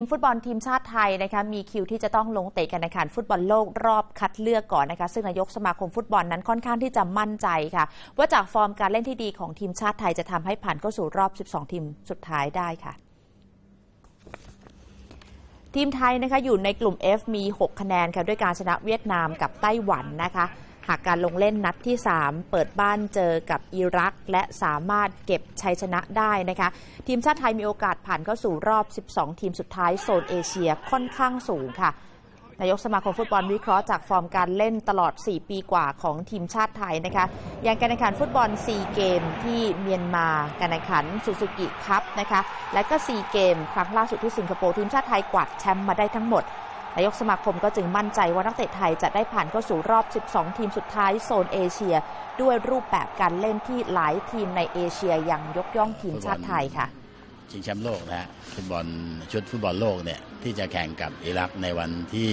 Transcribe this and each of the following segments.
ฟุตบอลทีมชาติไทยนะคะมีคิวที่จะต้องลงเตะการแข่งขันฟุตบอลโลกรอบคัดเลือกก่อนนะคะซึ่งนายกสมาคมฟุตบอลนั้นค่อนข้างที่จะมั่นใจค่ะ ว่าจากฟอร์มการเล่นที่ดีของทีมชาติไทยจะทำให้ผ่านเข้าสู่รอบ 12 ทีมสุดท้ายได้ค่ะทีมไทยนะคะอยู่ในกลุ่ม F มี 6 คะแนนค่ะด้วยการชนะเวียดนามกับไต้หวันนะคะ หากการลงเล่นนัดที่ 3 เปิดบ้านเจอกับอิรัก และสามารถเก็บชัยชนะได้นะคะ ทีมชาติไทยมีโอกาสผ่านเข้าสู่รอบ 12 ทีมสุดท้ายโซนเอเชียค่อนข้างสูงค่ะนายกสมาคมฟุตบอลวิเคราะห์จากฟอร์มการเล่นตลอด 4 ปีกว่าของทีมชาติไทยนะคะ อย่างการแข่งขันฟุตบอล 4 เกมที่เมียนมา การแข่งขันซูซูกิคัพนะคะ และก็ 4 เกมครั้งล่าสุดที่สิงคโปร์ทีมชาติไทยกวาดแชมป์มาได้ทั้งหมด นายกสมาคมก็จึงมั่นใจว่านักเตะไทยจะได้ผ่านเข้าสู่รอบ 12 ทีมสุดท้ายโซนเอเชีย ด้วยรูปแบบการเล่นที่หลายทีมในเอเชียยังยกย่องทีมชาติไทยค่ะชิงแชมป์โลกนะฮะฟุตบอลชุดฟุตบอลโลกเนี่ยที่จะแข่งกับอิรักในวันที่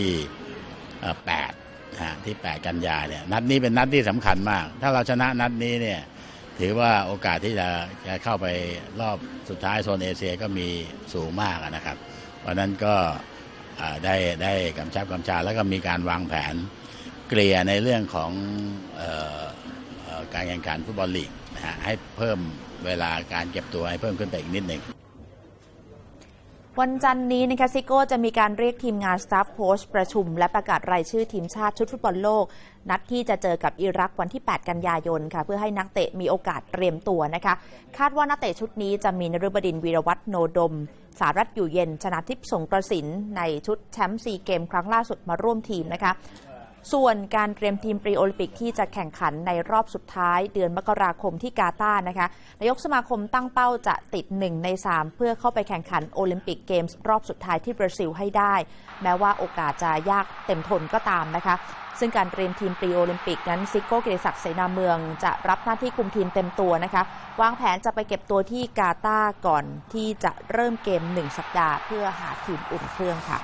8นะฮะที่ 8 กันยาเนี่ยนัดนี้เป็นนัดที่สำคัญมาก ถ้าเราชนะนัดนี้เนี่ยถือว่าโอกาสที่จะจะเข้าไปรอบสุดท้ายโซนเอเชียก็มีสูงมากนะครับเพราะนั้นก็ ได้ได้กำชับกำชาแล้วก็มีการวางแผนเกลี่ยในเรื่องของออการแข่งขันฟุตบอลลีกนะฮะให้เพิ่มเวลาการเก็บตัวให้เพิ่มขึ้นไปอีกนิดหนึ่ง วันจันนี้นะคะซิโก้จะมีการเรียกทีมงานสตาฟโค้ชประชุม และประกาศรายชื่อทีมชาติชุดฟุตบอลโลก นัดที่จะเจอกับอิรักวันที่ 8 กันยายนค่ะ เพื่อให้นักเตะมีโอกาสเตรียมตัวนะคะ คาดว่านักเตะชุดนี้จะมีนรุบดินวีรวัฒโนดม สารัตอยู่เย็นชนะทิพย์สงกระสินในชุดแชมป์ซีเกมครั้งล่าสุดมาร่วมทีมนะคะ ส่วนการเตรียมทีมปรีโอลิมปิกที่จะแข่งขันในรอบสุดท้ายเดือนมกราคมที่กาตาร์นะคะ นายกสมาคมตั้งเป้าจะติด 1 ใน 3 เพื่อเข้าไปแข่งขันโอลิมปิกเกมส์รอบสุดท้ายที่บราซิลให้ได้ แม้ว่าโอกาสจะยากเต็มทนก็ตามนะคะ ซึ่งการเตรียมทีมปรีโอลิมปิกนั้นซิโก้กิติศักดิ์เสนาเมืองจะรับหน้าที่คุมทีมเต็มตัวนะคะ วางแผนจะไปเก็บตัวที่กาตาร์ก่อนที่จะเริ่มเกม 1 สัปดาห์ เพื่อหาทีมอุ่นเครื่องค่ะ